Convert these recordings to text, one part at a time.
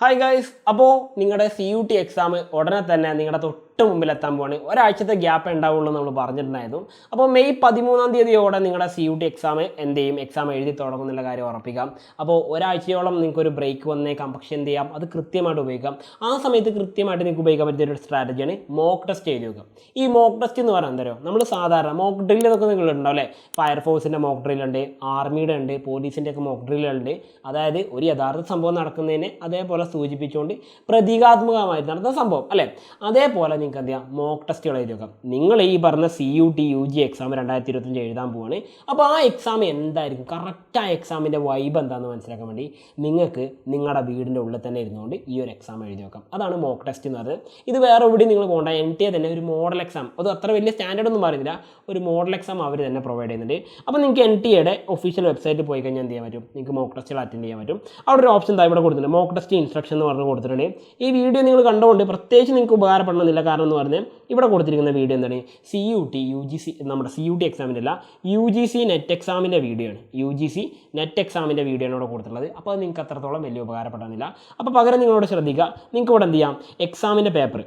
Hi guys അപ്പോൾ നിങ്ങളുടെ C U T exam ഉടനെ തന്നെ നിങ്ങളുടെ തൊട്ട് മുമ്പിലെത്താൻ പോവാണ്. ഒരാഴ്ചത്തെ ഗ്യാപ്പ് ഉണ്ടാവുള്ളൂ നമ്മൾ പറഞ്ഞിട്ടുണ്ടായിരുന്നു. അപ്പോൾ മെയ് പതിമൂന്നാം തീയതിയോടെ നിങ്ങളുടെ സി യു ടി എക്സാം എന്ത് ചെയ്യും? എക്സാം എഴുതി തുടങ്ങുന്നുള്ള കാര്യം ഉറപ്പിക്കാം. അപ്പോൾ ഒരാഴ്ചയോളം നിങ്ങൾക്ക് ഒരു ബ്രേക്ക് വന്നേക്കാം. പക്ഷേ എന്ത് ചെയ്യാം? അത് കൃത്യമായിട്ട് ഉപയോഗിക്കാം. ആ സമയത്ത് കൃത്യമായിട്ട് നിങ്ങൾക്ക് ഉപയോഗിക്കാൻ പറ്റിയ ഒരു സ്ട്രാറ്റജിയാണ് മോക്ക് ടെസ്റ്റ് വെക്കുക ഈ മോക്ക് ടെസ്റ്റ് എന്ന് പറയാൻ തരുമോ നമ്മൾ സാധാരണ മോക്ക് ഡ്രിൽ എന്നൊക്കെ നിങ്ങൾ ഉണ്ടാവും അല്ലേ? ഫയർഫോഴ്സിന്റെ മോക്ക് ഡ്രിൽ ഉണ്ട് ആർമിയുടെ ഉണ്ട് പോലീസിന്റെ ഒക്കെ മോക്ക് ഡ്രില്ലുണ്ട് അതായത് ഒരു യഥാർത്ഥ സംഭവം നടക്കുന്നതിന് അതേപോലെ സൂചിപ്പിച്ചുകൊണ്ട് പ്രതീകാത്മകമായി നടത്തുന്ന സംഭവം അല്ലേ? അതേപോലെ നിങ്ങൾക്ക് എന്ത് ചെയ്യാം മോക്ക് ടെസ്റ്റുകൾ എഴുതി വെക്കാം. നിങ്ങൾ ഈ പറഞ്ഞ C U T U G exam രണ്ടായിരത്തി ഇരുപത്തഞ്ച് എഴുതാൻ പോവാണ്. അപ്പോൾ ആ എക്സാം എന്തായിരിക്കും? കറക്റ്റ് ആ എക്സാമിന്റെ വൈബ് എന്താണെന്ന് മനസ്സിലാക്കാൻ വേണ്ടി നിങ്ങൾക്ക് നിങ്ങളുടെ വീടിന്റെ ഉള്ളിൽ തന്നെ ഇരുന്നുകൊണ്ട് ഈ ഒരു എക്സാം എഴുതി വെക്കാം. അതാണ് മോക്ക് ടെസ്റ്റ് എന്ന് പറയുന്നത്. ഇത് വേറെ എവിടെയും നിങ്ങൾ പോകേണ്ട. എൻ ടി എ തന്നെ ഒരു മോഡൽ എക്സാം അത് അത്ര വലിയ സ്റ്റാൻഡേർഡ് ഒന്നും പറയുന്നില്ല. ഒരു മോഡൽ എക്സാം അവർ തന്നെ പ്രൊവൈഡ് ചെയ്യുന്നുണ്ട്. അപ്പോൾ നിങ്ങൾക്ക് എൻ ടി എയുടെ ഒഫീഷ്യൽ വെബ്സൈറ്റിൽ പോയി കഴിഞ്ഞാൽ എന്ത് ചെയ്യാൻ പറ്റും? നിങ്ങൾക്ക് മോക്ക് ടെസ്റ്റുകൾ അറ്റൻഡ് ചെയ്യാൻ പറ്റും. അവിടെ ഒരു ഓപ്ഷൻ താ ഇവിടെ കൊടുത്തിട്ടുണ്ട്. മോക്ക് ടെസ്റ്റ് ഇൻസ്ട്രക്ഷൻ എന്ന് പറഞ്ഞ് കൊടുത്തിട്ടുണ്ട്. ഈ വീഡിയോ നിങ്ങൾ കണ്ടുകൊണ്ട് പ്രത്യേകിച്ച് നിങ്ങൾക്ക് ഉപകാരപ്പെടണമെന്നില്ല. കാരണം എന്ന് പറഞ്ഞാൽ ഇവിടെ കൊടുത്തിരിക്കുന്ന വീഡിയോ എന്താണ്? C U T U G C നമ്മുടെ സി യു ടി എക്സാമിന്റെ അല്ല യു ജി സി നെറ്റ് എക്സാമിന്റെ വീഡിയോ ആണ്. യു ജി സി നെറ്റ് എക്സാമിന്റെ വീഡിയോ ആണ് ഇവിടെ കൊടുത്തിട്ടുള്ളത്. അപ്പോൾ അത് നിങ്ങൾക്ക് അത്രത്തോളം വലിയ ഉപകാരപ്പെടാനില്ല. അപ്പോൾ പകരം നിങ്ങളോട് ശ്രദ്ധിക്കുക നിങ്ങൾക്ക് ഇവിടെ എന്ത് ചെയ്യാം? എക്സാമിന്റെ പേപ്പർ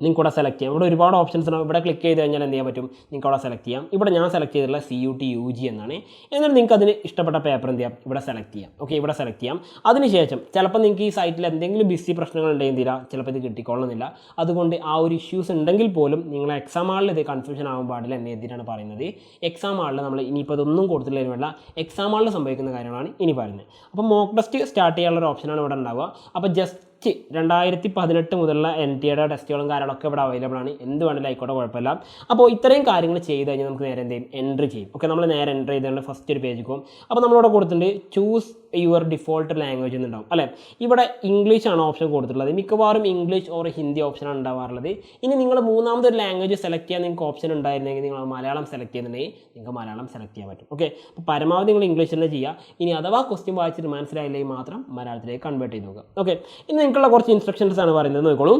നിങ്ങൾക്ക് ഇവിടെ സെലക്ട് ചെയ്യാം. ഇവിടെ ഒരുപാട് ഓപ്ഷൻസ് ഉണ്ടാവും ഇവിടെ ക്ലിക്ക് ചെയ്ത് കഴിഞ്ഞാൽ എന്ത് ചെയ്യാൻ പറ്റും? നിങ്ങൾക്ക് അവിടെ സെലക്ട് ചെയ്യാം. ഇവിടെ ഞാൻ സെലക്ട് ചെയ്തിട്ടുള്ള C U T U G എന്നാണ്. എന്നിട്ട് നിങ്ങൾക്ക് അതിന് ഇഷ്ടപ്പെട്ട പേപ്പർ എന്ത് ചെയ്യാം? ഇവിടെ സെലക്ട് ചെയ്യാം. ഓക്കെ ഇവിടെ സെലക്ട് ചെയ്യാം. അതിനുശേഷം ചിലപ്പോൾ നിങ്ങൾക്ക് ഈ സൈറ്റിൽ എന്തെങ്കിലും ബിസി പ്രശ്നങ്ങൾ ഉണ്ടെങ്കിൽ ചിലപ്പോൾ ഇത് കിട്ടിക്കൊള്ളുന്നില്ല. അതുകൊണ്ട് ആ ഒരു ഇഷ്യൂസ് ഉണ്ടെങ്കിൽ പോലും നിങ്ങൾ എക്സാം ഹാളിൽ ഇത് കൺഫ്യൂഷൻ ആവാൻ പാടില്ല എന്ന് എതിരാണ് പറയുന്നത്. എക്സാം ഹാളിൽ നമ്മൾ ഇനിയിപ്പോൾ ഇതൊന്നും കൊടുത്തില്ല വേണ്ട എക്സാം ഹാളിൽ സംഭവിക്കുന്ന കാര്യങ്ങളാണ് ഇനി പറയുന്നത്. അപ്പോൾ മോക്ക് ടെസ്റ്റ് സ്റ്റാർട്ട് ചെയ്യാനുള്ള ഒരു ഓപ്ഷനാണ് ഇവിടെ ഉണ്ടാവുക. അപ്പോൾ ജസ്റ്റ് രണ്ടായിരത്തി പതിനെട്ട് മുതലുള്ള എൻ ടി എയുടെ ടെസ്റ്റുകളും കാര്യങ്ങളൊക്കെ ഇവിടെ അവൈലബിൾ ആണ്. എന്ത് വേണമെങ്കിലും ആയിക്കോട്ടെ കുഴപ്പമില്ല. അപ്പോൾ ഇത്രയും കാര്യങ്ങൾ ചെയ്ത് കഴിഞ്ഞാൽ നമുക്ക് നേരെ എന്ത് ചെയ്യും? എൻട്രി ചെയ്യും. ഓക്കെ നമ്മൾ നേരെ എൻട്രി ചെയ്തുകൊണ്ട് ഫസ്റ്റ് ഒരു പേജ് പോകും. അപ്പോൾ നമ്മളിവിടെ കൊടുത്തിട്ടുണ്ട് ചൂസ് യുവർ ഡിഫോൾട്ട് ലാംഗ്വേജ് എന്നുണ്ടാവും അല്ലേ? ഇവിടെ ഇംഗ്ലീഷ് ആണ് ഓപ്ഷൻ കൊടുത്തിട്ടുള്ളത്. മിക്കവാറും ഇംഗ്ലീഷ് ഓർ ഹിന്ദി ഓപ്ഷനാണ് ഉണ്ടാവാറുള്ളത്. ഇനി നിങ്ങൾ മൂന്നാമതൊരു ലാംഗ്വേജ് സെലക്ട് ചെയ്യാൻ നിങ്ങൾക്ക് ഓപ്ഷൻ ഉണ്ടായിരുന്നെങ്കിൽ നിങ്ങൾ മലയാളം സെലക്ട് ചെയ്യുന്നുണ്ടെങ്കിൽ നിങ്ങൾക്ക് മലയാളം സെലക്ട് ചെയ്യാൻ പറ്റും. ഓക്കെ അപ്പോൾ പരമാവധി നിങ്ങൾ ഇംഗ്ലീഷ് തന്നെ ചെയ്യുക. ഇനി അഥവാ ക്വസ്റ്റ്യൻ വായിച്ചിട്ട് മനസ്സിലായില്ലെങ്കിൽ മാത്രം മലയാളത്തിലേക്ക് കൺവേർട്ട് ചെയ്ത് നോക്കുക. ഓക്കെ ഇനി നിങ്ങൾക്കുള്ള കുറച്ച് ഇൻസ്ട്രക്ഷൻസ് ആണ് പറയുന്നത്. നോക്കിക്കോളൂ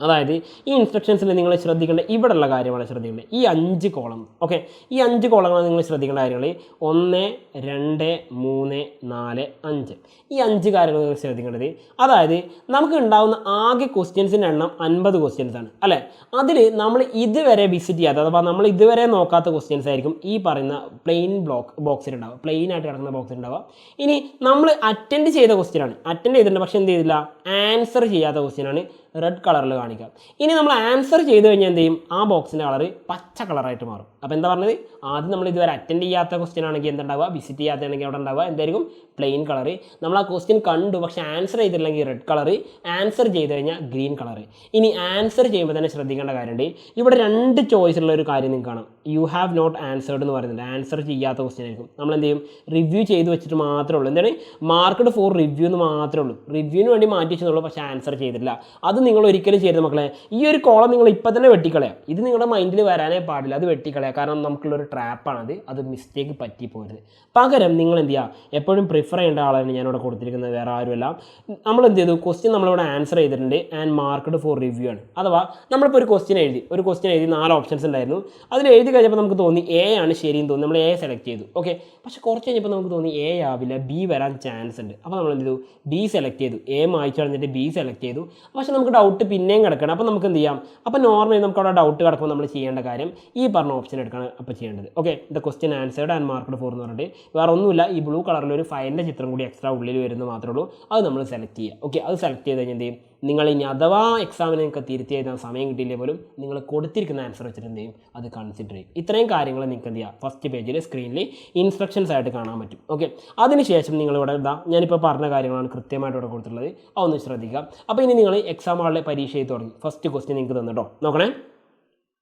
അതായത് ഈ ഇൻസ്ട്രക്ഷൻസിൽ നിങ്ങൾ ശ്രദ്ധിക്കേണ്ട ഇവിടെയുള്ള കാര്യമാണ് ശ്രദ്ധിക്കേണ്ടത്. ഈ അഞ്ച് കോളം ഓക്കെ ഈ അഞ്ച് കോളങ്ങളാണ് നിങ്ങൾ ശ്രദ്ധിക്കേണ്ട കാര്യങ്ങൾ ഒന്ന് രണ്ട് മൂന്ന് നാല് അഞ്ച്. ഈ അഞ്ച് കാര്യങ്ങൾ നിങ്ങൾ ശ്രദ്ധിക്കേണ്ടത് അതായത് നമുക്ക് ഉണ്ടാകുന്ന ആകെ ക്വസ്റ്റ്യൻസിന്റെ എണ്ണം അൻപത് ക്വസ്റ്റ്യൻസ് ആണ് അല്ലേ? അതിൽ നമ്മൾ ഇതുവരെ വിസിറ്റ് ചെയ്യാത്ത അഥവാ നമ്മൾ ഇതുവരെ നോക്കാത്ത ക്വസ്റ്റ്യൻസ് ആയിരിക്കും ഈ പറയുന്ന പ്ലെയിൻ ബ്ലോക്ക് ബോക്സിൽ ഉണ്ടാവുക. പ്ലെയിൻ ആയിട്ട് കിടക്കുന്ന ബോക്സിൽ ഉണ്ടാവുക. ഇനി നമ്മൾ അറ്റൻഡ് ചെയ്ത ക്വസ്റ്റ്യൻ ആണ്. അറ്റൻഡ് ചെയ്തിട്ടുണ്ട് പക്ഷേ എന്ത് ചെയ്തില്ല? ആൻസർ ചെയ്യാത്ത ക്വസ്റ്റ്യൻ ആണ്. റെഡ് കളറിൽ കാണിക്കാം. ഇനി നമ്മൾ ആൻസർ ചെയ്ത് കഴിഞ്ഞാൽ എന്ത് ചെയ്യും? ആ ബോക്സിന്റെ കളർ പച്ച കളറായിട്ട് മാറും. അപ്പോൾ എന്താ പറഞ്ഞത്? ആദ്യം നമ്മൾ ഇതുവരെ അറ്റൻഡ് ചെയ്യാത്ത ക്വസ്റ്റ്യൻ ആണെങ്കിൽ എന്തുണ്ടാവുക? വിസിറ്റ് ചെയ്യാത്തതാണെങ്കിൽ അവിടെ ഉണ്ടാവുക. എന്തായിരിക്കും? പ്ലെയിൻ കളർ നമ്മൾ ആ ക്വസ്റ്റ്യൻ കണ്ടു പക്ഷേ ആൻസർ ചെയ്തിട്ടില്ലെങ്കിൽ റെഡ് കളർ ആൻസർ ചെയ്ത് കഴിഞ്ഞാൽ ഗ്രീൻ കളർ ഇനി ആൻസർ ചെയ്യുമ്പോൾ തന്നെ ശ്രദ്ധിക്കേണ്ട കാര്യമുണ്ട്. ഇവിടെ രണ്ട് ചോയ്സ് ഉള്ള ഒരു കാര്യം നിങ്ങൾക്ക് കാണാം. യു ഹാവ് നോട്ട് ആൻസേർഡ് എന്ന് പറയുന്നുണ്ട്. ആൻസർ ചെയ്യാത്ത ക്വസ്റ്റ്യൻ ആയിരിക്കും. നമ്മൾ എന്ത് ചെയ്യും റിവ്യൂ ചെയ്ത് വെച്ചിട്ട് മാത്രമേ ഉള്ളൂ എന്താണ്? മാർക്കഡ് ഫോർ റിവ്യൂ എന്ന് മാത്രമേ ഉള്ളൂ. റിവ്യൂവിന് വേണ്ടി മാറ്റി വെച്ചെന്നുള്ളൂ പക്ഷേ ആൻസർ ചെയ്തിട്ടില്ല. അത് നിങ്ങൾ ഒരിക്കലും ചെയ്യരുത് മക്കളെ. ഈ ഒരു കോളം നിങ്ങൾ ഇപ്പം തന്നെ വെട്ടിക്കളയാം. ഇത് നിങ്ങളുടെ മൈൻഡിൽ വരാനേ പാടില്ല. അത് വെട്ടിക്കളയാം. കാരണം നമുക്കുള്ളൊരു ട്രാപ്പാണത് അത്. മിസ്റ്റേക്ക് പറ്റിപ്പോകരുത് പകരം നിങ്ങൾ എന്ത് ചെയ്യുക എപ്പോഴും പ്രിഫർ ചെയ്യേണ്ട ആളാണ് ഞാനിവിടെ കൊടുത്തിരിക്കുന്നത്. വേറെ ആരുമല്ല. നമ്മൾ എന്ത് ചെയ്തു? ക്വസ്റ്റ്യൻ നമ്മളിവിടെ ആൻസർ ചെയ്തിട്ടുണ്ട് ആൻഡ് മാർക്കഡ് ഫോർ റിവ്യൂ ആണ്. അഥവാ നമ്മളിപ്പോൾ ഒരു ക്വസ്റ്റ്യൻ എഴുതി. ഒരു ക്വസ്റ്റ്യൻ എഴുതി നാല് ഓപ്ഷൻസ് ഉണ്ടായിരുന്നു. അതിൽ എഴുതി കഴിഞ്ഞപ്പോൾ നമുക്ക് തോന്നി എ ആണ് ശരിയെന്ന് തോന്നി. നമ്മൾ എ സെലക്ട് ചെയ്തു. ഓക്കെ പക്ഷെ കുറച്ച് കഴിഞ്ഞപ്പോൾ നമുക്ക് തോന്നി എ ആവില്ല ബി വരാൻ ചാൻസ് ഉണ്ട്. അപ്പോൾ നമ്മൾ എന്ത് ചെയ്തു? ബി സെലക്ട് ചെയ്തു. എ മായ്ച്ചു കളഞ്ഞിട്ട് ബി സെലക്ട് ചെയ്തു. പക്ഷെ നമുക്ക് ഡൗട്ട് പിന്നെയും കിടക്കണം. അപ്പോൾ നമുക്ക് എന്ത് ചെയ്യാം? അപ്പോൾ നോർമലി നമുക്ക് അവിടെ ഡൗട്ട് കിടക്കുമ്പോൾ നമ്മൾ ചെയ്യേണ്ട കാര്യം ഈ പറഞ്ഞ ഓപ്ഷൻ എടുക്കണം അപ്പോൾ ചെയ്യേണ്ടത്. Okay the question answered and marked for എന്ന് പറഞ്ഞിട്ട് വേറെ ഒന്നുമില്ല. ഈ ബ്ലൂ കളറിൽ ഒരു ഫയലിന്റെ ചിത്രം കൂടി എക്സ്ട്രാ ഉള്ളിൽ വരുന്നത് മാത്രമേ ഉള്ളൂ. അത് നമ്മൾ സെലക്ട് ചെയ്യുക. ഓക്കെ അത് സെലക്ട് ചെയ്ത് കഴിഞ്ഞാൽ എന്ത് ചെയ്യും? നിങ്ങൾ ഇനി അഥവാ എക്സാമിന് നിങ്ങൾക്ക് തിരുത്തി എഴുതാൻ സമയം കിട്ടിയില്ലേ പോലും നിങ്ങൾ കൊടുത്തിരിക്കുന്ന ആൻസർ വെച്ചിട്ട് എന്ത് ചെയ്യും? അത് കൺസിഡർ ചെയ്യും. ഇത്രയും കാര്യങ്ങൾ നിങ്ങൾക്ക് എന്ത് ചെയ്യാം? ഫസ്റ്റ് പേജിൽ സ്ക്രീനിൽ ഇൻസ്ട്രക്ഷൻസ് ആയിട്ട് കാണാൻ പറ്റും. ഓക്കെ അതിനുശേഷം നിങ്ങളിവിടെ ഇതാ ഞാനിപ്പോൾ പറഞ്ഞ കാര്യങ്ങളാണ് കൃത്യമായിട്ട് ഇവിടെ കൊടുത്തിട്ടുള്ളത്. അതൊന്ന് ശ്രദ്ധിക്കുക. അപ്പോൾ ഇനി നിങ്ങൾ എക്സാം ഹാളിലെ പരീക്ഷ ചെയ്ത് തുടങ്ങി. ഫസ്റ്റ് ക്വസ്റ്റ്യൻ നിങ്ങൾക്ക് തന്നിട്ടോ? നോക്കണേ.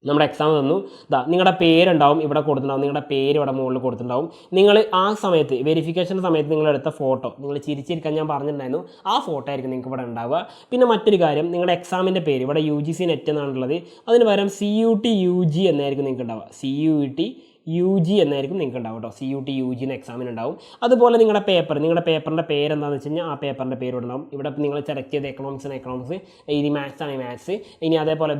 നമ്മുടെ എക്സാം തന്നു ഇതാ നിങ്ങളുടെ പേരുണ്ടാവും ഇവിടെ കൊടുത്തിട്ടുണ്ടാവും. നിങ്ങളുടെ പേര് ഇവിടെ മുകളിൽ കൊടുത്തിട്ടുണ്ടാവും. നിങ്ങൾ ആ സമയത്ത് വെരിഫിക്കേഷൻ സമയത്ത് നിങ്ങൾ എടുത്ത ഫോട്ടോ നിങ്ങൾ ചിരിച്ചിരിക്കാൻ ഞാൻ പറഞ്ഞിട്ടുണ്ടായിരുന്നു. ആ ഫോട്ടോ ആയിരിക്കും നിങ്ങൾക്ക് ഇവിടെ ഉണ്ടാവുക. പിന്നെ മറ്റൊരു കാര്യം നിങ്ങളുടെ എക്സാമിന്റെ പേര് ഇവിടെ യു ജി സി നെറ്റ് എന്നാണുള്ളത്. അതിന് പകരം C U T U G എന്നായിരിക്കും നിങ്ങൾക്ക് ഉണ്ടാവുക. C U T U G എന്നായിരിക്കും നിങ്ങൾക്ക് ഉണ്ടാവും കേട്ടോ സി യു ടി യു ജിന് എക്സാമിന് ഉണ്ടാവും അതുപോലെ നിങ്ങളുടെ പേപ്പർ നിങ്ങളുടെ പേപ്പറിന്റെ പേര് എന്താണെന്ന് വെച്ച് കഴിഞ്ഞാൽ ആ പേപ്പറിന്റെ പേര് ഉണ്ടാവും ഇവിടെ നിങ്ങൾ സെലക്ട് ചെയ്ത എക്കണോമിക്സിന് എക്കണോമിക്സ് ഇനി മാത്സ് ആണ് മാത്സ് ഇനി അതേപോലെ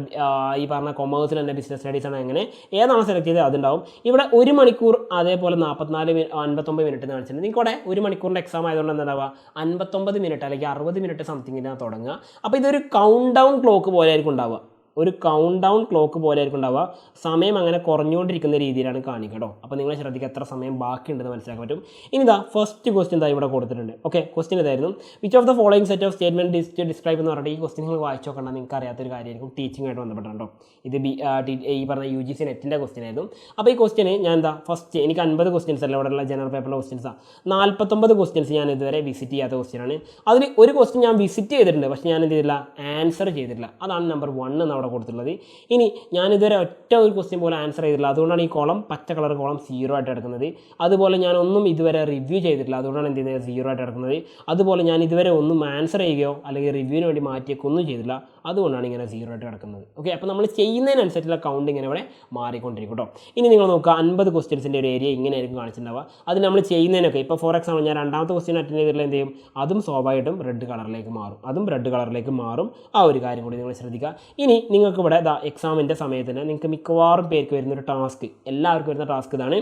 ഈ പറഞ്ഞ കൊമേഴ്സിൽ തന്നെ ബിസിനസ് സ്റ്റഡീസ് ആണ് അങ്ങനെ ഏതാണ് സെലക്ട് ചെയ്തത് അതുണ്ടാവും. ഇവിടെ ഒരു മണിക്കൂർ അതേപോലെ നാൽപ്പത്തിനാല് അൻപത്തൊമ്പത് മിനിറ്റ് എന്ന് കാണിച്ചിട്ടുണ്ട്. നിങ്ങൾക്ക് ഇവിടെ ഒരു മണിക്കൂറിന്റെ എക്സാം ആയതുകൊണ്ട് എന്താ അൻപത്തൊമ്പത് മിനിറ്റ് അല്ലെങ്കിൽ അറുപത് മിനിറ്റ് സംതിങ്ങിനാണ് തുടങ്ങുക. അപ്പോൾ ഇതൊരു കൗണ്ട് ഡൗൺ ക്ലോക്ക് പോലെ ആയിരിക്കും ഉണ്ടാവുക. ഒരു കൗണ്ട് ഡൗൺ ക്ലോക്ക് പോലെ ആയിരിക്കും ഉണ്ടാവുക. സമയം അങ്ങനെ കുറഞ്ഞുകൊണ്ടിരിക്കുന്ന രീതിയിലാണ് കാണിക്കുക കേട്ടോ അപ്പോൾ നിങ്ങൾ ശ്രദ്ധിക്കുക എത്ര സമയം ബാക്കിയുണ്ടെന്ന് മനസ്സിലാക്കാൻ പറ്റും. ഇനി ഇതാ ഫസ്റ്റ് ക്വസ്റ്റ്യൻ ഇതാ ഇവിടെ കൊടുത്തിട്ടുണ്ട്. ഓക്കെ ക്വസ്റ്റ്യൻ ഇതായിരുന്നു. Which of the following set of statement dist describe എന്ന് പറഞ്ഞിട്ട് ഈ ക്വസ്റ്റ്യൻ നിങ്ങൾ വായിച്ചു നോക്കണ്ട. നിങ്ങൾക്ക് അറിയാത്തൊരു കാര്യമായിരിക്കും. ടീച്ചിങ് ആയിട്ട് ബന്ധപ്പെട്ടോ ഇത് ബി ഈ പറഞ്ഞ യു ജി സി നെറ്റിന്റെ ക്വസ്റ്റ്യൻ ആയിരുന്നു. അപ്പോൾ ഈ ക്വസ്റ്റ്യന് ഞാൻ എന്താ ഫസ്റ്റ് എനിക്ക് അൻപത് ക്വസ്റ്റ്യൻസ് അല്ല ഇവിടെയുള്ള ജനറൽ പേപ്പറിലെ ക്വസ്റ്റ്യൻസാണ് നാൽപ്പത്തൊമ്പത് ക്വസ്റ്റ്യൻസ് ഞാൻ ഇതുവരെ വിസിറ്റ് ചെയ്യാത്ത ക്വസ്റ്റ്യനാണ് അതിൽ ഒരു ക്വസ്റ്റ്യൻ ഞാൻ വിസിറ്റ് ചെയ്തിട്ടുണ്ട് പക്ഷേ ഞാൻ എന്ത് ചെയ്തില്ല ആൻസർ ചെയ്തിട്ടില്ല. അതാണ് നമ്പർ വൺ എന്ന് അവിടെ കൊടുത്തിട്ടുള്ളത്. ഇനി ഞാനിതുവരെ ഒറ്റ ഒരു ക്വസ്റ്റ്യൻ പോലും ആൻസർ ചെയ്തിട്ടില്ല. അതുകൊണ്ടാണ് ഈ കോളം പച്ച കളർ കോളം സീറോ ആയിട്ട് എടുക്കുന്നത്. അതുപോലെ ഞാൻ ഒന്നും ഇതുവരെ റിവ്യൂ ചെയ്തിട്ടില്ല. അതുകൊണ്ടാണ് എന്ത് ചെയ്യുന്നത്? സീറോ ആയിട്ട് എടുക്കുന്നത്. അതുപോലെ ഞാൻ ഇതുവരെ ഒന്നും ആൻസർ ചെയ്യുകയോ അല്ലെങ്കിൽ റിവ്യൂവിന് വേണ്ടി മാറ്റിയൊക്കെ ഒന്നും ചെയ്തില്ല അതുകൊണ്ടാണ് ഇങ്ങനെ സീറോ ആയിട്ട് കിടക്കുന്നത്. ഓക്കെ അപ്പോൾ നമ്മൾ ചെയ്യുന്നതിനനുസരിച്ചുള്ള കൗണ്ട് ഇങ്ങനെ ഇവിടെ മാറിക്കൊണ്ടിരിക്കും കേട്ടോ ഇനി നിങ്ങൾ നോക്കുക അൻപത് ക്വസ്റ്റ്യൻസിന്റെ ഒരു ഏരിയ ഇങ്ങനെ ആയിരിക്കും കാണിച്ചിട്ടുണ്ടാവുക. അത് നമ്മൾ ചെയ്യുന്നതിനൊക്കെ ഇപ്പോൾ ഫോർ എക്സാമ്പിൾ ഞാൻ രണ്ടാമത്തെ ക്വസ്റ്റ്യൻ അറ്റൻഡ് ചെയ്തിട്ടുള്ള എന്ത് ചെയ്യും? അതും സ്വാഭാവികമായിട്ടും റെഡ് കളറിലേക്ക് മാറും. അതും റെഡ് കളറിലേക്ക് മാറും. ആ ഒരു കാര്യം കൂടി നിങ്ങൾ ശ്രദ്ധിക്കുക. ഇനി നിങ്ങൾക്ക് ഇവിടെ എക്സാമിന്റെ സമയത്തിന് നിങ്ങൾക്ക് മിക്കവാറും പേർക്ക് വരുന്നൊരു ടാസ്ക് എല്ലാവർക്കും വരുന്ന ടാസ്ക് ഇതാണ്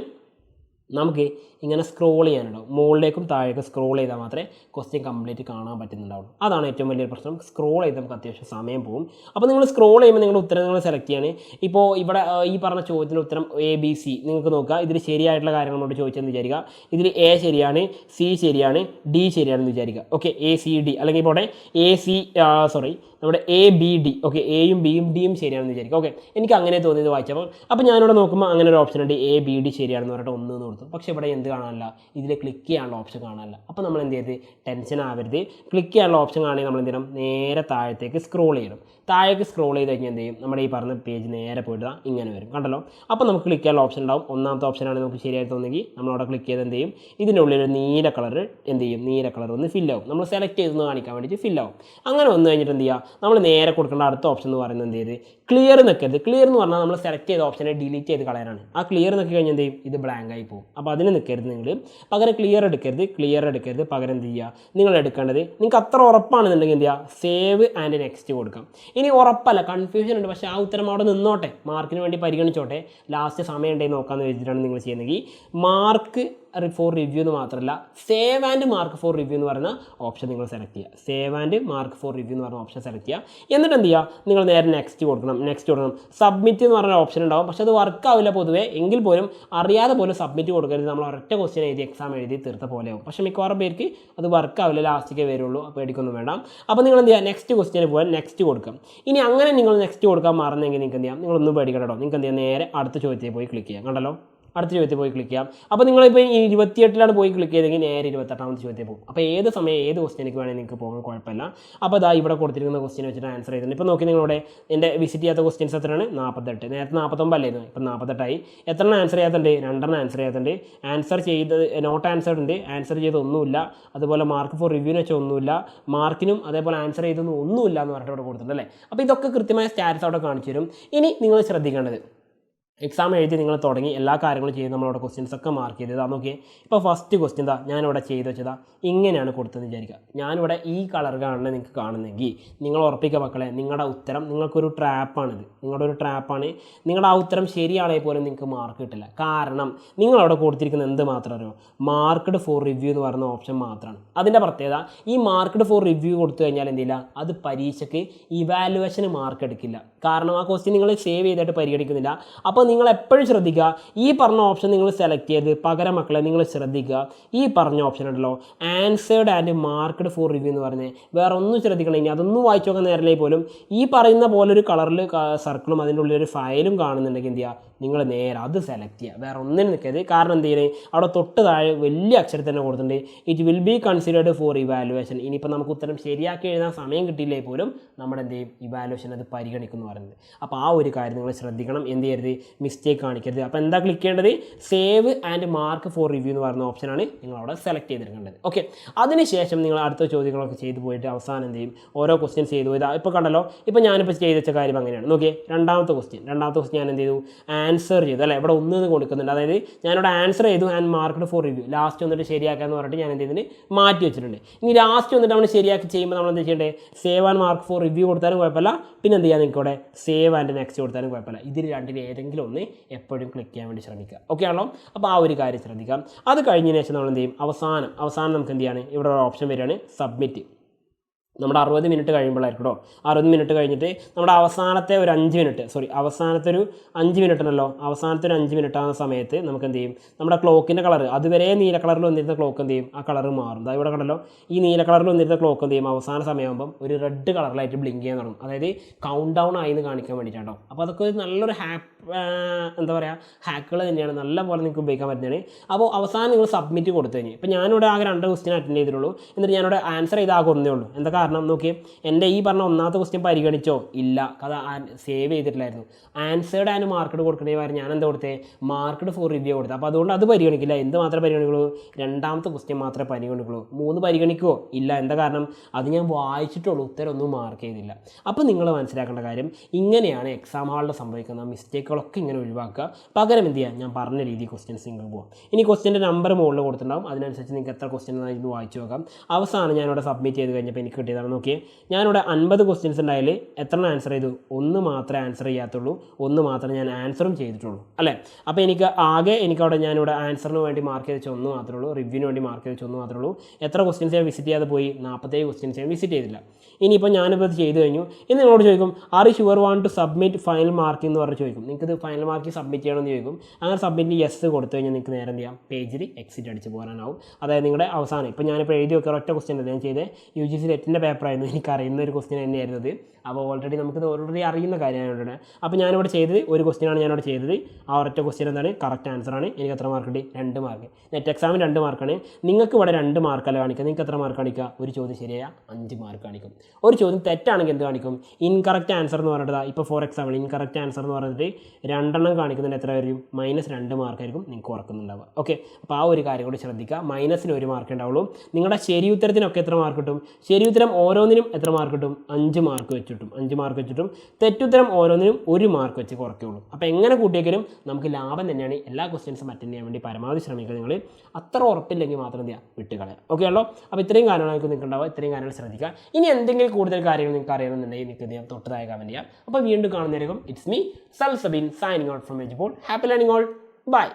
നമുക്ക് ഇങ്ങനെ സ്ക്രോൾ ചെയ്യാനുണ്ടാവും. മുകളിലേക്കും താഴേക്കും സ്ക്രോൾ ചെയ്താൽ മാത്രമേ ക്വസ്റ്റ്യൻ കംപ്ലീറ്റ് കാണാൻ പറ്റുന്നുണ്ടാവുള്ളൂ. അതാണ് ഏറ്റവും വലിയൊരു പ്രശ്നം. സ്ക്രോൾ ചെയ്ത് നമുക്ക് അത്യാവശ്യം സമയം പോകും. അപ്പോൾ നിങ്ങൾ സ്ക്രോൾ ചെയ്യുമ്പോൾ നിങ്ങളുടെ ഉത്തരം നിങ്ങൾ സെലക്ട് ചെയ്യാണ്. ഇപ്പോൾ ഇവിടെ ഈ പറഞ്ഞ ചോദ്യത്തിന്റെ ഉത്തരം എ ബി സി നിങ്ങൾക്ക് നോക്കുക. ഇതിൽ ശരിയായിട്ടുള്ള കാര്യങ്ങളോട് ചോദിച്ചെന്ന് വിചാരിക്കുക. ഇതിൽ എ ശരിയാണ് സി ശരിയാണ് ഡി ശരിയാണെന്ന് വിചാരിക്കുക. ഓക്കെ എ സി ഡി അല്ലെങ്കിൽ ഇപ്പോൾ എ സി സോറി നമ്മുടെ എ ബി ഡി ഓക്കെ എയും ബിയും ഡിയും ശരിയാണെന്ന് വിചാരിക്കുക. ഓക്കെ എനിക്ക് അങ്ങനെ തോന്നിയത് വായിച്ചപ്പോൾ. അപ്പോൾ ഞാനിവിടെ നോക്കുമ്പോൾ അങ്ങനെ ഒരു ഓപ്ഷൻ ഉണ്ട്. എ ബി ഡി ശരിയാണെന്ന് പറഞ്ഞിട്ട് ഒന്ന് കൊടുത്തു. പക്ഷേ ഇവിടെ എന്ത് കാണാനില്ല? ഇതിൽ ക്ലിക്ക് ചെയ്യാനുള്ള ഓപ്ഷൻ കാണാനില്ല. അപ്പോൾ നമ്മൾ എന്ത് ചെയ്ത്? ടെൻഷൻ ആവരുത്. ക്ലിക്ക് ചെയ്യാനുള്ള ഓപ്ഷൻ കാണുകയും നമ്മൾ എന്ത് ചെയ്യണം? നേരെ താഴത്തേക്ക് സ്ക്രോൾ ചെയ്യണം. താഴേക്ക് സ്ക്രോൾ ചെയ്ത് കഴിഞ്ഞാൽ എന്ത് ചെയ്യും? നമ്മുടെ ഈ പറഞ്ഞ പേജ് നേരെ പോയിട്ട് ഇങ്ങനെ വരും. കണ്ടല്ലോ? അപ്പോൾ നമുക്ക് ക്ലിക്ക് ചെയ്യാനുള്ള ഓപ്ഷൻ ഉണ്ടാവും. ഒന്നാമത്തെ ഓപ്ഷൻ ഓപ്ഷനാണ് നമുക്ക് ശരിയായി തോന്നുമെങ്കിൽ നമ്മളവിടെ ക്ലിക്ക് ചെയ്ത് എന്ത് ചെയ്യും? ഇതിന്റെ ഉള്ളിൽ ഒരു നീല കളർ എന്ത് ചെയ്യും? നീല കളർ ഒന്ന് ഫില്ലാവും നമ്മൾ സെലക്ട് ചെയ്തെന്ന് കാണിക്കാൻ വേണ്ടിയിട്ട് ഫില്ലാവും അങ്ങനെ വന്നു കഴിഞ്ഞിട്ട് എന്ത് ചെയ്യുക? നമ്മൾ നേരെ കൊടുക്കേണ്ട അടുത്ത ഓപ്ഷൻ എന്ന് പറയുന്നത് എന്ത് ചെയ്ത്? ക്ലിയർ നിൽക്കരുത് ക്ലിയർ എന്ന് പറഞ്ഞാൽ നമ്മൾ സെലക്ട് ചെയ്ത ഓപ്ഷനെ ഡിലീറ്റ് ചെയ്ത് കളയാനാണ്. ആ ക്ലിയർ നിൽക്കി കഴിഞ്ഞാൽ എന്ത് ചെയ്യും? ഇത് ബ്ലാങ്ക് ആയി പോകും. അപ്പോൾ അതിന് നിൽക്കരുത് നിങ്ങൾ. പകരം ക്ലിയർ എടുക്കരുത് ക്ലിയർ എടുക്കരുത്. പകരം എന്ത് ചെയ്യുക? നിങ്ങൾ എടുക്കേണ്ടത് നിങ്ങൾക്ക് അത്ര ഉറപ്പാണെന്നുണ്ടെങ്കിൽ എന്ത് ചെയ്യുക? സേവ് ആൻഡ് നെക്സ്റ്റ് കൊടുക്കാം. ഇനി ഉറപ്പല്ല കൺഫ്യൂഷൻ ഉണ്ട്. പക്ഷേ ആ ഉത്തരം അവിടെ നിന്നോട്ടെ. മാർക്കിന് വേണ്ടി പരിഗണിച്ചോട്ടെ. ലാസ്റ്റ് സമയം ഉണ്ടെങ്കിൽ നോക്കാമെന്ന് വെച്ചിട്ടാണ് നിങ്ങൾ ചെയ്യുന്നതെങ്കിൽ മാർക്ക് ഫോർ റിവ്യൂ എന്ന് മാത്രമല്ല save and mark for review എന്ന് പറയുന്ന ഓപ്ഷൻ നിങ്ങൾ സെലക്ട് ചെയ്യുക. Save and mark for review എന്ന് പറയുന്ന ഓപ്ഷൻ സെലക്ട് ചെയ്യുക. എന്നിട്ട് എന്ത് ചെയ്യുക? നിങ്ങൾ നേരെ നെക്സ്റ്റ് കൊടുക്കണം. നെക്സ്റ്റ് കൊടുക്കണം. സബ്മിറ്റ് എന്ന് പറഞ്ഞ ഓപ്ഷൻ ഉണ്ടാവും. പക്ഷേ അത് വർക്ക് ആവില്ല പൊതുവേ. എങ്കിൽ പോലും അറിയാതെ പോലും സബ്മിറ്റ് കൊടുക്കരുത്. നമ്മൾ ഒരൊറ്റ ക്വസ്റ്റ്യൻ എഴുതി എക്സാം എഴുതി തീർത്ത പോലെയാവും പക്ഷേ മിക്കവാറും പേർക്ക് അത് വർക്ക് ആവില്ല. ലാസ്റ്റിക്കേ വരുള്ളൂ. പേടിക്കൊന്നും വേണ്ട. അപ്പോൾ നിങ്ങൾ എന്ത് ചെയ്യുക? നെക്സ്റ്റ് ക്വസ്റ്റ്യന് പോയാൽ നെക്സ്റ്റ് കൊടുക്കാം. ഇനി അങ്ങനെ നിങ്ങൾ നെക്സ്റ്റ് കൊടുക്കാൻ മറന്നെങ്കിൽ നിങ്ങൾക്ക് എന്ത് ചെയ്യാം? നിങ്ങളൊന്നും പേടിക്കണം കേട്ടോ. നിങ്ങൾക്ക് എന്ത് ചെയ്യാം? നേരെ അടുത്ത ചോദ്യത്തിൽ പോയി ക്ലിക്ക് ചെയ്യാം. കണ്ടല്ലോ? അടുത്ത ചോദ്യത്തിൽ പോയി ക്ലിക്ക് ചെയ്യാം. അപ്പോൾ നിങ്ങളിപ്പോൾ ഇരുപത്തിയെട്ടിലാണ് പോയി ക്ലിക്ക് ചെയ്തെങ്കിൽ നേരെ ഇരുപത്തെട്ടാമത്തെ ചോദ്യത്തിൽ പോകും. അപ്പോൾ ഏത് സമയം ഏത് ക്വസ്റ്റ്യനിക്ക് വേണമെങ്കിൽ നിങ്ങൾക്ക് പോകാൻ കുഴപ്പമില്ല. അപ്പോൾ അതാ ഇവിടെ കൊടുത്തിരിക്കുന്ന ക്വസ്റ്റ്യൻ വെച്ചിട്ട് ആൻസർ ചെയ്തിട്ടുണ്ട്. ഇപ്പോൾ നോക്കി നിങ്ങളുടെ എന്റെ വിസിറ്റ് ചെയ്യാത്ത ക്വസ്റ്റ്യൻസ് എത്രയാണ്? നാൽപ്പത്തെട്ട് നേരത്തെ നാൽപ്പത്തൊമ്പതായിരുന്നു ഇപ്പം നാൽപ്പത്തെട്ടായി എത്രണ്ണം ആൻസർ ചെയ്യാത്തുണ്ട്? രണ്ടെണ്ണം ആൻസർ ചെയ്യാത്തുണ്ട്. ആൻസർ ചെയ്ത് നോട്ട് ആൻസർഡ് ഉണ്ട്. ആൻസർ ചെയ്ത് ഒന്നുമില്ല. അതുപോലെ മാർക്ക് ഫോർ റിവ്യൂന്ന് വെച്ചാൽ ഒന്നുമില്ല. മാർക്കിനും അതേപോലെ ആൻസർ ചെയ്തൊന്നും ഒന്നുമില്ല എന്ന് പറഞ്ഞിട്ട് ഇവിടെ കൊടുത്തിട്ടുണ്ട് അല്ലേ? അപ്പോൾ ഇതൊക്കെ കൃത്യമായ സ്റ്റാറ്റസ് അവിടെ കാണിച്ചു തരും. ഇനി നിങ്ങൾ ശ്രദ്ധിക്കേണ്ടത് എക്സാം എഴുതി നിങ്ങൾ തുടങ്ങി എല്ലാ കാര്യങ്ങളും ചെയ്ത് നമ്മളവിടെ ക്വസ്റ്റ്യൻസ് ഒക്കെ മാർക്ക് ചെയ്ത് ഇതാ നോക്കിയേ. ഇപ്പോൾ ഫസ്റ്റ് ക്വസ്റ്റ്യൻ എന്താ ഞാനിവിടെ ചെയ്ത് വെച്ചതാ. ഇങ്ങനെയാണ് കൊടുത്തതെന്ന് വിചാരിക്കുക. ഞാനിവിടെ ഈ കളർ കാണുന്നത് നിങ്ങൾക്ക് കാണുന്നെങ്കിൽ നിങ്ങൾ ഉറപ്പിക്കുക മക്കളെ നിങ്ങളുടെ ഉത്തരം നിങ്ങൾക്കൊരു ട്രാപ്പാണിത് നിങ്ങളുടെ ഒരു ട്രാപ്പാണ് നിങ്ങളുടെ ആ ഉത്തരം ശരിയാണെങ്കിൽ പോലും നിങ്ങൾക്ക് മാർക്ക് കിട്ടില്ല. കാരണം നിങ്ങളവിടെ കൊടുത്തിരിക്കുന്ന എന്ത് മാത്രം അറിയോ? മാർക്ക്ഡ് ഫോർ റിവ്യൂ എന്ന് പറയുന്ന ഓപ്ഷൻ മാത്രമാണ്. അതിന്റെ പ്രത്യേകത ഈ മാർക്ക്ഡ് ഫോർ റിവ്യൂ കൊടുത്തു കഴിഞ്ഞാൽ എന്തില്ല അത് പരീക്ഷയ്ക്ക് ഇവാലുവേഷന് മാർക്ക് എടുക്കില്ല. കാരണം ആ ക്വസ്റ്റ്യൻ നിങ്ങൾ സേവ് ചെയ്തിട്ട് പരിഗണിക്കുന്നില്ല. അപ്പോൾ നിങ്ങൾ എപ്പോഴും ശ്രദ്ധിക്കുക. ഈ പറഞ്ഞ ഓപ്ഷൻ നിങ്ങൾ സെലക്ട് ചെയ്ത് പകരം മക്കളെ നിങ്ങൾ ശ്രദ്ധിക്കുക. ഈ പറഞ്ഞ ഓപ്ഷൻ ഉണ്ടല്ലോ. Answered and marked for review എന്ന് പറഞ്ഞ് വേറെ ഒന്നും ശ്രദ്ധിക്കണം ഇനി. അതൊന്നും വായിച്ചു നോക്കാൻ നേരലേ പോലും. ഈ പറയുന്ന പോലെ ഒരു കളറിൽ സർക്കിളും അതിന്റെ ഉള്ളിൽ ഒരു ഫയലും കാണുന്നുണ്ടെങ്കിൽ എന്ത് ചെയ്യുക? നിങ്ങൾ നേരെ അത് സെലക്ട് ചെയ്യുക. വേറെ ഒന്നിനും നിൽക്കരുത്. കാരണം എന്ത് ചെയ്യുന്നത് അവിടെ തൊട്ട് താഴെ വലിയ അക്ഷരത്തിൽ തന്നെ കൊടുത്തിട്ടുണ്ട്. It will be considered for evaluation ഇനിയിപ്പോൾ നമുക്ക് ഉത്തരം ശരിയാക്കി എഴുതാൻ സമയം കിട്ടിയില്ലേ പോലും നമ്മുടെ എന്ത് ചെയ്യും? ഇവാലുവേഷൻ അത് പരിഗണിക്കുന്നു പറയുന്നത്. അപ്പോൾ ആ ഒരു കാര്യം നിങ്ങൾ ശ്രദ്ധിക്കണം. എന്ത് ചെയ്യരുത്? മിസ്റ്റേക്ക് കാണിക്കരുത്. അപ്പോൾ എന്താ ക്ലിക്ക് ചെയ്യേണ്ടത്? Save and mark for review എന്ന് പറയുന്ന ഓപ്ഷനാണ് നിങ്ങൾ അവിടെ സെലക്ട് ചെയ്തെടുക്കേണ്ടത് ഓക്കെ അതിനുശേഷം നിങ്ങൾ അടുത്ത ചോദ്യങ്ങളൊക്കെ ചെയ്തു പോയിട്ട് അവസാനം എന്ത് ചെയ്യും? ഓരോ ക്വസ്റ്റ്യൻസ് ചെയ്തു പോയത് ഇപ്പോൾ കണ്ടല്ലോ? ഇപ്പോൾ ഞാനിപ്പോൾ ചെയ്ത് വെച്ച കാര്യം അങ്ങനെയാണ്. നോക്കിയേ രണ്ടാമത്തെ ക്വസ്റ്റ്യൻ രണ്ടാമത്തെ ക്വസ്റ്റ്യൻ ഞാൻ എന്ത് ചെയ്തു? ആൻസർ ചെയ്തു. അല്ലേ? ഇവിടെ ഒന്ന് കൊടുക്കുന്നുണ്ട്. അതായത് ഞാനിവിടെ ആൻസർ ചെയ്തു and marked for review last വന്നിട്ട് ശരിയാക്കാന്ന് പറഞ്ഞിട്ട് ഞാൻ എന്ത് ചെയ്തിന് മാറ്റി വെച്ചിട്ടുണ്ട്. ഇനി ലാസ്റ്റ് വന്നിട്ട് നമ്മൾ ശരിയാക്കി ചെയ്യുമ്പോൾ നമ്മൾ എന്ത് ചെയ്യേണ്ടത് save and mark for review കൊടുത്താലും കുഴപ്പമില്ല. പിന്നെ എന്ത് ചെയ്യാൻ നിങ്ങൾക്ക് ഇവിടെ സേവ് ആൻഡ് നെക്സ്റ്റ് കൊടുത്താലും കുഴപ്പമില്ല. ഇതിൽ രണ്ടിൽ ഏതെങ്കിലും ഒന്ന് എപ്പോഴും ക്ലിക്ക് ചെയ്യാൻ വേണ്ടി ശ്രമിക്കുക. ഓക്കെ ആണല്ലോ? അപ്പോൾ ആ ഒരു കാര്യം ശ്രദ്ധിക്കാം. അത് കഴിഞ്ഞതിന് ശേഷം നമ്മൾ എന്ത് ചെയ്യും? അവസാനം അവസാനം നമുക്ക് എന്ത് ചെയ്യാണ്? ഇവിടെ ഓപ്ഷൻ വരികയാണ് സബ്മിറ്റ് നമ്മുടെ അറുപത് മിനിറ്റ് കഴിയുമ്പോഴായിരിക്കും കേട്ടോ അറുപത് മിനിറ്റ് കഴിഞ്ഞിട്ട് നമ്മുടെ അവസാനത്തെ ഒരു അഞ്ച് മിനിറ്റ് സോറി അവസാനത്തെ ഒരു അഞ്ച് മിനിറ്റ് ഉണ്ടല്ലോ അവസാനത്തെ ഒരു അഞ്ച് മിനിറ്റ് ആകുന്ന സമയത്ത് നമുക്ക് എന്ത് ചെയ്യും? നമ്മുടെ ക്ലോക്കിന്റെ കളർ അതുവരെ നീല കളറിൽ വന്നിരുന്ന ക്ലോക്ക് എന്ത് ചെയ്യും? ആ കളർ മാറും. അതായത് ഇവിടെ കണ്ടല്ലോ ഈ നീല കളറിൽ വന്നിരുന്ന ക്ലോക്ക് എന്ത് ചെയ്യും? അവസാന സമയമാകുമ്പം ഒരു റെഡ് കളറിലായിട്ട് ബ്ലിങ്ക് ചെയ്യാൻ തുടങ്ങും. അതായത് കൗണ്ട് ഡൗൺ ആയി എന്ന് കാണിക്കാൻ വേണ്ടിയിട്ടാണ് അപ്പോൾ അതൊക്കെ ഒരു നല്ലൊരു ഹാപ്പ് എന്താ പറയുക ഹാക്കുകൾ തന്നെയാണ്. നല്ല പോലെ നിങ്ങൾക്ക് ഉപയോഗിക്കാൻ പറ്റുന്നതാണ്. അപ്പോൾ അവസാനം നിങ്ങൾ സബ്മിറ്റ് കൊടുത്തു കഴിഞ്ഞ് ഇപ്പോൾ ഞാനിവിടെ ആകെ രണ്ട് ക്വസ്റ്റ്യൻ അറ്റൻഡ് ചെയ്തിട്ടുള്ളൂ. എന്നിട്ട് ഞാനിവിടെ ആൻസർ ചെയ്ത് ആകെ ഉള്ളൂ. എന്താ കാരണം നോക്കി എന്റെ ഈ പറഞ്ഞ ഒന്നാമത്തെ ക്വസ്റ്റ്യൻ പരിഗണിച്ചോ? ഇല്ല. കഥ സേവ് ചെയ്തിട്ടില്ലായിരുന്നു. ആൻസേർഡ് ആൻഡ് മാർക്കറ്റ് കൊടുക്കണേ കാര്യം ഞാൻ എന്താ കൊടുത്തേ? മാർക്കറ്റ് ഫോർ റിവ്യൂ കൊടുത്തത് അപ്പോൾ അതുകൊണ്ട് അത് പരിഗണിക്കില്ല. എന്ത് മാത്രമേ പരിഗണിക്കുള്ളൂ? രണ്ടാമത്തെ ക്വസ്റ്റ്യൻ മാത്രമേ പരിഗണിക്കുള്ളൂ. മൂന്ന് പരിഗണിക്കുമോ ഇല്ല. എന്താ കാരണം? അത് ഞാൻ വായിച്ചിട്ടുള്ളൂ. ഉത്തരമൊന്നും മാർക്ക് ചെയ്തില്ല. അപ്പോൾ നിങ്ങൾ മനസ്സിലാക്കേണ്ട കാര്യം ഇങ്ങനെയാണ് എക്സാം ഹാളിൽ സംഭവിക്കുന്ന മിസ്റ്റേക്കുകളൊക്കെ ഇങ്ങനെ ഒഴിവാക്കുക. പകരം എന്ത് ചെയ്യുക ഞാൻ പറഞ്ഞ രീതി ക്വസ്റ്റ്യൻസ് നിങ്ങൾ പോകാം ഇനി ക്വസ്റ്റ്യന്റെ നമ്പർ മുകളിൽ കൊടുത്തിട്ടുണ്ടാകും അതിനനുസരിച്ച് നിങ്ങൾക്ക് എത്ര ക്വസ്റ്റ്യൻ ഇത് വായിച്ചു നോക്കാം. അവസാനം ഞാനിവിടെ സബ്മിറ്റ് ചെയ്ത് കഴിഞ്ഞപ്പോൾ എനിക്ക് കിട്ടിയതാണ് നോക്കിയേ. ഞാനിവിടെ അൻപത് ക്വസ്റ്റ്യൻസ് ഉണ്ടായാൽ എത്ര ആൻസർ ചെയ്തു? ഒന്ന് മാത്രമേ ആൻസർ ചെയ്യാത്തുള്ളൂ. ഒന്ന് മാത്രമേ ഞാൻ ആൻസറും ചെയ്തിട്ടുള്ളൂ. അല്ലേ? അപ്പോൾ എനിക്ക് ആകെ എനിക്കവിടെ ഞാനിവിടെ ആൻസറിന് വേണ്ടി മാർക്ക് ചെയ്ത് വെച്ച ഒന്ന് മാത്രമേ ഉള്ളൂ. റിവ്യൂവിന് വേണ്ടി മാർക്ക് ചെയ്ത് വെച്ച ഒന്ന് മാത്രമേ ഉള്ളൂ. എത്ര ക്വസ്റ്റ്യൻസ് ഞാൻ വിസിറ്റ് ചെയ്യാതെ പോയി? നാൽപ്പത്തേഴ് ക്വസ്റ്റ്യൻസ് ഞാൻ വിസിറ്റ് ചെയ്തില്ല. ഇനിയിപ്പോൾ ഞാനിപ്പോൾ ഇത് ചെയ്തു കഴിഞ്ഞു. ഇനി നിങ്ങളോട് ചോദിക്കും are you sure want to submit final mark എന്ന് പറഞ്ഞ് ചോദിക്കും. നിങ്ങൾക്ക് ഇത് ഫൈനൽ മാർക്ക് സബ്മിറ്റ് ചെയ്യണമെന്ന് ചോദിക്കും. അങ്ങനെ സബ്മിറ്റ് യെസ് കൊടുത്തു കഴിഞ്ഞാൽ നിങ്ങൾക്ക് നേരെ എന്ത് ചെയ്യാം? പേജിൽ എക്സിറ്റ് അടിച്ച് പോകാനാവും. അതായത് നിങ്ങളുടെ അവസാനം ഇപ്പോൾ ഞാനിപ്പോൾ എഴുതി വെക്കുക ഒറ്റ ക്വസ്റ്റ്യൻ ഞാൻ ചെയ്തത് യു ജി സി പേപ്പറായിരുന്നു എനിക്ക് അറിയുന്ന ഒരു ക്വസ്റ്റ്യൻ തന്നെയായിരുന്നത് അപ്പോൾ ഓൾറെഡി നമുക്കിത് ഓൾറെഡി അറിയുന്ന കാര്യമാണ് അപ്പോൾ ഞാനിവിടെ ചെയ്തത് ഒരു ക്വസ്റ്റ്യനാണ് ഞാനിവിടെ ചെയ്തത്. ആ ഒരൊറ്റ ക്വസ്റ്റ്യൻ എന്താണ്? കറക്റ്റ് ആൻസറാണ് എനിക്ക് എത്ര മാർക്ക് ഉണ്ട് രണ്ട് മാർക്ക് നെറ്റ് എക്സാമിന് രണ്ട് മാർക്കാണ് നിങ്ങൾക്ക് ഇവിടെ രണ്ട് മാർക്കല്ല കാണിക്കുക? നിങ്ങൾക്ക് എത്ര മാർക്ക് കാണിക്കുക? ഒരു ചോദ്യം ശരിയായ അഞ്ച് മാർക്ക് കാണിക്കും. ഒരു ചോദ്യം തെറ്റാണെങ്കിൽ എന്ത് കാണിക്കും? ഇൻകറക്റ്റ് ആൻസർ എന്ന് പറഞ്ഞിട്ട് ഇപ്പോൾ ഫോർ എക്സാമ്പിൾ ഇൻകറക്റ്റ് ആൻസർ എന്ന് പറഞ്ഞിട്ട് രണ്ടെണ്ണം കാണിക്കുന്നതിന് എത്ര വരും? മൈനസ് രണ്ട് മാർക്കായിരിക്കും നിങ്ങൾക്ക് ഉറക്കുന്നുണ്ടാവുക. ഓക്കെ അപ്പോൾ ആ ഒരു കാര്യം കൂടി ശ്രദ്ധിക്കുക. മൈനസിന് ഒരു മാർക്ക് ഉണ്ടാവുള്ളൂ. നിങ്ങളുടെ ശരി ഉത്തരത്തിനൊക്കെ എത്ര മാർക്ക് കിട്ടും? ശരി ഉത്തരം ഓരോന്നിനും എത്ര മാർക്ക് കിട്ടും? അഞ്ച് മാർക്ക് വെച്ചിട്ടും അഞ്ച് മാർക്ക് വെച്ചിട്ടും തെറ്റുത്തരം ഓരോന്നിനും ഒരു മാർക്ക് വെച്ച് കുറയ്ക്കുള്ളൂ അപ്പോൾ എങ്ങനെ കൂട്ടിയെങ്കിലും നമുക്ക് ലാഭം തന്നെയാണ് എല്ലാ ക്വസ്റ്റ്യൻസും അറ്റൻഡ് ചെയ്യാൻ വേണ്ടി പരമാവധി ശ്രമിക്കുക നിങ്ങൾ അത്ര ഉറപ്പില്ലെങ്കിൽ മാത്രം എന്ത് ചെയ്യുക? വിട്ടുകളയാം ഓക്കെ ആണല്ലോ അപ്പോൾ ഇത്രയും കാര്യങ്ങളൊക്കെ ഉണ്ടാവുക ഇത്രയും കാര്യങ്ങൾ ശ്രദ്ധിക്കുക. ഇനി എന്തെങ്കിലും കൂടുതൽ കാര്യങ്ങൾ നിങ്ങൾക്ക് അറിയണമെന്നുണ്ടെങ്കിൽ നിങ്ങൾക്ക് എന്ത് ചെയ്യാം? തൊട്ടതായ കമന്റ് ചെയ്യാം. അപ്പോൾ വീണ്ടും കാണുന്നതായിരിക്കും it's me Salsabin signing out from എജിപ്പോൾ happy learning all by